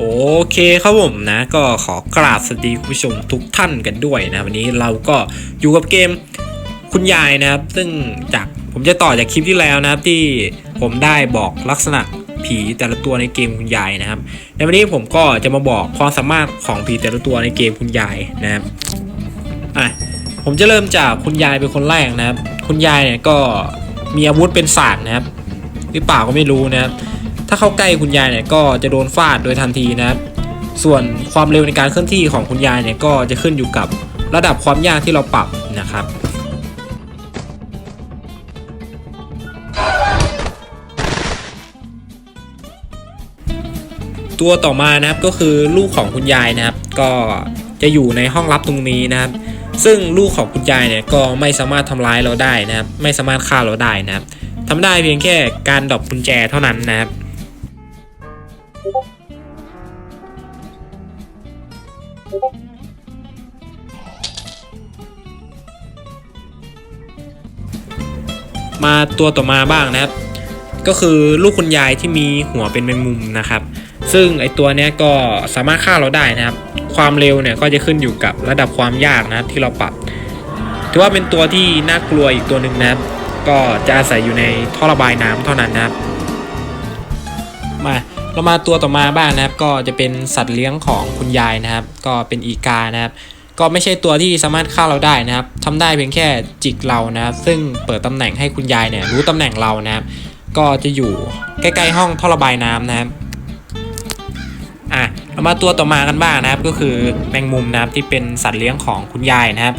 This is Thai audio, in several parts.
โอเคครับผมนะก็ขอกราบสวัสดีคุณผู้ชมทุกท่านกันด้วยนะวันนี้เราก็อยู่กับเกมคุณยายนะครับ ซึ่งจากผมจะต่อจากคลิปที่แล้วนะครับที่ผมได้บอกลักษณะผีแต่ละตัวในเกมคุณยายนะครับในวันนี้ผมก็จะมาบอกความสามารถของผีแต่ละตัวในเกมคุณยายนะครับอะผมจะเริ่มจากคุณยายเป็นคนแรกนะครับ คุณยายเนี่ยก็มีอาวุธเป็นศาสตร์นะครับ หรือเปล่าก็ไม่รู้นะครับ ถ้าเข้าใกล้คุณยายเนี่ยก็จะโดนฟาดโดยทันทีนะครับส่วนความเร็วในการเคลื่อนที่ของคุณยายเนี่ยก็จะขึ้นอยู่กับระดับความยากที่เราปรับนะครับตัวต่อมานะครับก็คือลูกของคุณยายนะครับ ก็จะอยู่ในห้องลับตรงนี้นะครับ ซึ่งลูกของคุณยายเนี่ยก็ไม่สามารถทำร้ายเราได้นะครับ ไม่สามารถฆ่าเราได้นะครับทำได้เพียงแค่การดรอปกุญแจเท่านั้นนะครับ มาตัวต่อมาบ้างนะครับ ก็คือลูกคุณยายที่มีหัวเป็นแมงมุมนะครับ ซึ่งไอตัวเนี้ยก็สามารถฆ่าเราได้นะครับ ความเร็วเนี่ยก็จะขึ้นอยู่กับระดับความยากนะครับที่เราปรับ ถือว่าเป็นตัวที่น่ากลัวอีกตัวหนึ่งนะครับ ก็จะอาศัยอยู่ในท่อระบายน้ำเท่านั้นนะครับ มา เรามาตัวต่อมาบ้างนะครับ ก็จะเป็นสัตว์เลี้ยงของคุณยายนะครับ ก็เป็นอีกานะครับ ก็ไม่ใช่ตัวที่สามารถฆ่าเราได้นะครับทำได้เพียงแค่จิกเรานะครับ ซึ่งเปิดตำแหน่งให้คุณยายเนี่ยรู้ตำแหน่งเรานะครับ ก็จะอยู่ใกล้ๆห้องท่อระบายน้ำนะครับอะเรามาตัวต่อมากันบ้างนะครับ ก็คือแมงมุมนะครับที่เป็นสัตว์เลี้ยงของคุณยายนะครับ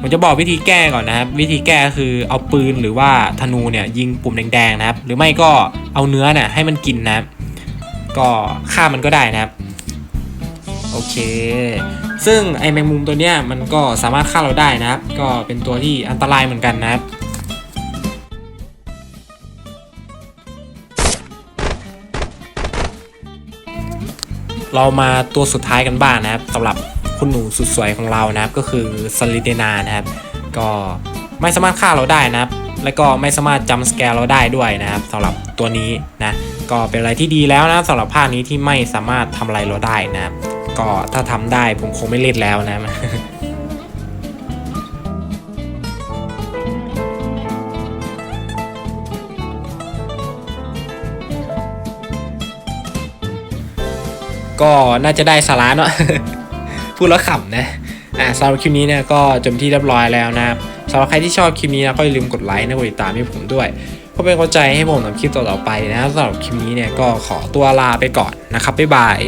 ผมจะบอกวิธีแก้ก่อนนะครับ วิธีแก้คือเอาปืนหรือว่าธนูเนี่ยยิงปุ่มแดงๆนะครับ หรือไม่ก็เอาเนื้อเนี่ยให้มันกินนะครับ ก็ฆ่ามันก็ได้นะครับ โอเค ซึ่งไอแมงมุมตัวเนี้ยมันก็สามารถฆ่าเราได้นะครับ ก็เป็นตัวที่อันตรายเหมือนกันนะครับเรามาตัวสุดท้ายกันบ้างนะครับสำหรับคุณหนูสุดสวยของเรานะครับก็คือสลิเดนานะครับ ก็ไม่สามารถฆ่าเราได้นะครับ และก็ไม่สามารถจำสแกร์เราได้ด้วยนะครับสำหรับตัวนี้นะก็เป็นอะไรที่ดีแล้วนะสำหรับภาคนี้ที่ไม่สามารถทำอะไรเราได้นะครับก็ถ้าทำได้ผมคงไม่เล่นแล้วนะก็น่าจะได้สาระเนาะพูดแล้วขำนะ อ่าสำหรับคลิปนี้เนี่ยก็จบที่เรียบร้อยแล้วนะครับสำหรับใครที่ชอบคลิปนี้นะก็อย่าลืมกดไลค์นะกดติดตามให้ผมด้วยเพื่อเป็นกำลังใจให้ผมทำคลิปต่อๆไปนะสำหรับคลิปนี้เนี่ยก็ขอตัวลาไปก่อนนะครับบ๊ายบาย